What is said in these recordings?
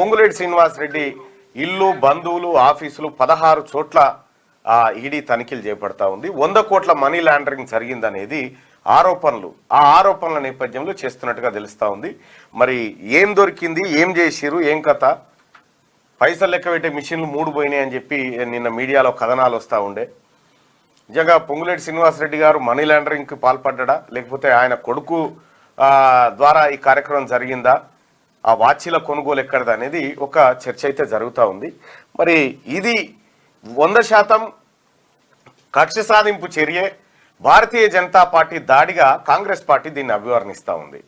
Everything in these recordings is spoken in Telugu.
పొంగులేటి శ్రీనివాస్ రెడ్డి ఇల్లు బంధువులు ఆఫీసులు పదహారు చోట్ల ఈడీ తనిఖీలు చేపడతా ఉంది. వంద కోట్ల మనీ లాండరింగ్ జరిగిందనేది ఆరోపణలు. ఆ ఆరోపణల నేపథ్యంలో చేస్తున్నట్టుగా తెలుస్తూ ఉంది. మరి ఏం దొరికింది ఏం చేసిరు ఏం కథ? పైసలు లెక్క పెట్టే మిషన్లు మూడు పోయినాయి అని చెప్పి నిన్న మీడియాలో కథనాలు వస్తూ ఉండే. నిజంగా పొంగులేటి శ్రీనివాసరెడ్డి గారు మనీ లాండరింగ్కి పాల్పడ్డా? లేకపోతే ఆయన కొడుకు ద్వారా ఈ కార్యక్రమం జరిగిందా? ఆ వాచీల కొనుగోలు ఎక్కడది అనేది ఒక చర్చ అయితే జరుగుతూ ఉంది. మరి ఇది వంద శాతం కక్ష సాధింపు చర్యే. భారతీయ జనతా పార్టీ దాడిగా కాంగ్రెస్ పార్టీ దీన్ని అభివర్ణిస్తూ ఉంది.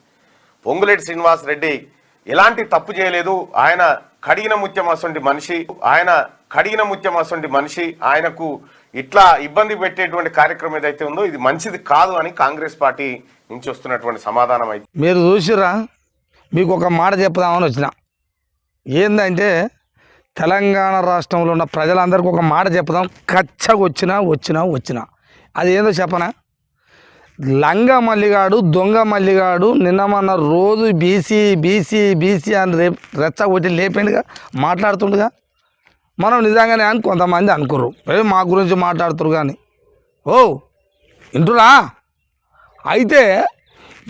పొంగులేటి శ్రీనివాస్ రెడ్డి ఎలాంటి తప్పు చేయలేదు. ఆయన కడిగిన ముత్యం అసొంటి మనిషి ఆయన కడిగిన ముత్యం అసొంటి మనిషి ఆయనకు ఇట్లా ఇబ్బంది పెట్టేటువంటి కార్యక్రమం ఏదైతే ఉందో ఇది మంచిది కాదు అని కాంగ్రెస్ పార్టీ నుంచి వస్తున్నటువంటి సమాధానం అయితే. మీరు చూసిరా మీకు ఒక మాట చెప్దామని వచ్చిన. ఏందంటే తెలంగాణ రాష్ట్రంలో ఉన్న ప్రజలందరికీ ఒక మాట చెప్దాం. కచ్చగా వచ్చినా వచ్చినా. వచ్చినా అది ఏందో చెప్పనా? లంగ మల్లిగాడు దొంగ మల్లిగాడు నిన్న మొన్న రోజు బీసీ బీసీ బీసీ అని రేపు రెచ్చగొట్టి లేపిండుగా మాట్లాడుతుండగా. మనం నిజంగానే అని కొంతమంది అనుకుర్రు. ఏ మా గురించి మాట్లాడుతురు కానీ. ఓ వింటురా? అయితే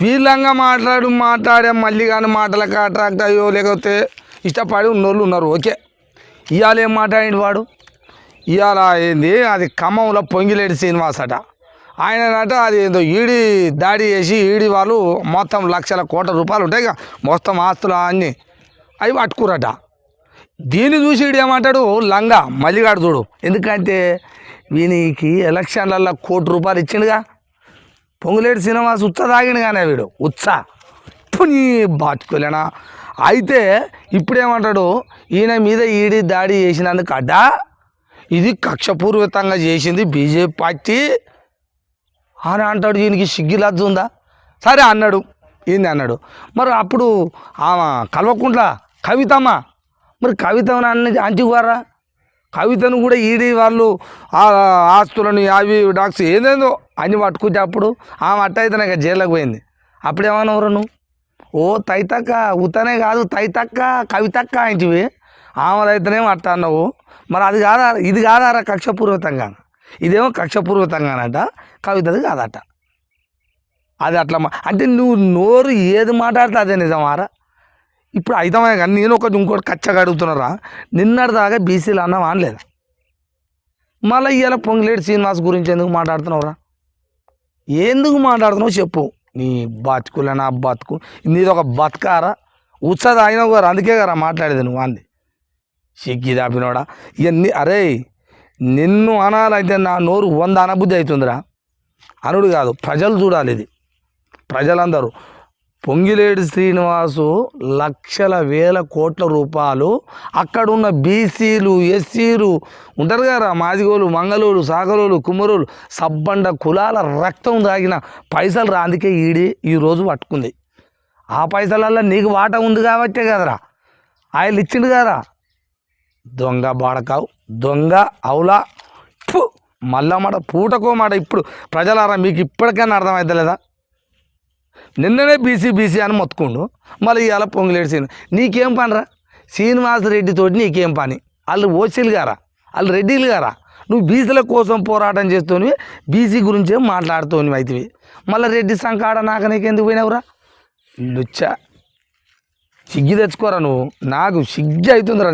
వీళ్ళంగా మాట్లాడు మాట్లాడే మళ్ళీ కానీ మాటలకు అట్రాక్ట్ అయ్యో లేకపోతే ఇష్టపడి ఉన్నోళ్ళు ఉన్నారు ఓకే. ఇవాళ ఏం మాట్లాడి వాడు? ఇవాళ ఏంది? అది ఖమ్మంలో పొంగిలేడి శ్రీనివాస్ అట. ఆయన ఆయనట అది ఏదో ఈడి దాడి చేసి ఈడి వాళ్ళు మొత్తం లక్షల కోట్ల రూపాయలు ఉంటాయి కదా మొత్తం ఆస్తులు అన్నీ అవి పట్టుకురట దీన్ని చూసి ఈడు ఏమంటాడు? లంగా మల్లిగాడు చూడు. ఎందుకంటే వీనికి ఎలక్షన్లలో కోటి రూపాయలు ఇచ్చిండుగా. పొంగులేటి శ్రీనివాస్ ఉత్స తాగిండు కానీ వీడు. ఉత్స. పుని బాచుకోలేనా అయితే ఇప్పుడేమంటాడు? ఈయన మీద ఈడి దాడి చేసినందుకు అడ్డా? ఇది కక్షపూర్వతంగా చేసింది బీజేపీ పార్టీ. అని అంటాడు దీనికి సిగ్గులద్దు ఉందా? సరే అన్నాడు. ఏంది అన్నాడు. మరి అప్పుడు ఆమె కల్వకుంట్ల కవితమ్మ. మరి కవిత అన్ని అంటివారా కవితను కూడా ఈడి వాళ్ళు ఆ ఆస్తులని అవి డాక్స్ ఏదేందో అన్ని పట్టుకుంటే అప్పుడు ఆమె అట్ట అయితే నాకు జైల్లోకి పోయింది. అప్పుడు నువ్వు? ఓ తైతక్క ఉతనే కాదు తైతక్క కవితక్క ఇంటివి ఆమెదైతేనేమో అట్ట అన్నావు. మరి అది కాదా ఇది కాదారా కక్షపూర్వకంగా ఇదేమో కక్షపూర్వకంగానట కవితది కాదట. అది అట్లా మా- అంటే నువ్వు నోరు ఏది మాట్లాడితే అదే నిజమారా ఇప్పుడు అయితమే కానీ నేను ఒకటి ఇంకోటి కచ్చగా అడుగుతున్నారా? నిన్నటిదాకా బీసీలు అన్నం అనలేదు మళ్ళీ ఇవాళ పొంగిలేడు శ్రీనివాస్ గురించి ఎందుకు మాట్లాడుతున్నావురా? ఎందుకు మాట్లాడుతున్నావు చెప్పు. నీ బతుకులే నా బతుకు. నీది ఒక బతకారా? ఉత్సాహ అయినా గారు అందుకే కదా మాట్లాడేది నువ్వు అంది. సిగ్గి దాపినోడా? ఇవన్నీ అరే నిన్ను అనాలంటే నా నోరు వంద అనబుద్ధి అవుతుందిరా. అనుడు కాదు ప్రజలు చూడాలి ఇది. ప్రజలందరూ. పొంగిలేడు శ్రీనివాసు లక్షల వేల కోట్ల రూపాయలు అక్కడ ఉన్న బీసీలు ఎస్సీలు ఉంటారు కదా మాదిగోలు మంగళూరు సాగలోలు కుమరులు సబ్బండ కులాల రక్తం తాగిన పైసలు రాందుకే ఈడి ఈరోజు పట్టుకుంది. ఆ పైసలల్లో నీకు వాట ఉంది కాబట్టే కదరా. ఆయన ఇచ్చిండు కదరా దొంగ బాడకావు దొంగ అవులా. ఫు, మళ్ళా మాట పూటకో మాట ఇప్పుడు ప్రజలారా మీకు ఇప్పటికైనా అర్థమవుతలేదా నిన్ననే బీసీ బీసీ అని మొత్తుకుండు. మళ్ళీ ఇవాళ పొంగులేడు సీను. నీకేం పనిరా? శ్రీనివాస రెడ్డితోటి నీకేం పని? వాళ్ళు ఓసీలు గారా? వాళ్ళు రెడ్డిలు గారా? నువ్వు బీసీల కోసం పోరాటం చేస్తూని బీసీ గురించే మాట్లాడుతూని అయితే మళ్ళీ రెడ్డి సంకాడ నాక నీకెందుకు పోయినావురా? లుచ్చా. సిగ్గి తెచ్చుకోరా నువ్వు? నాకు సిగ్గి అవుతుందిరా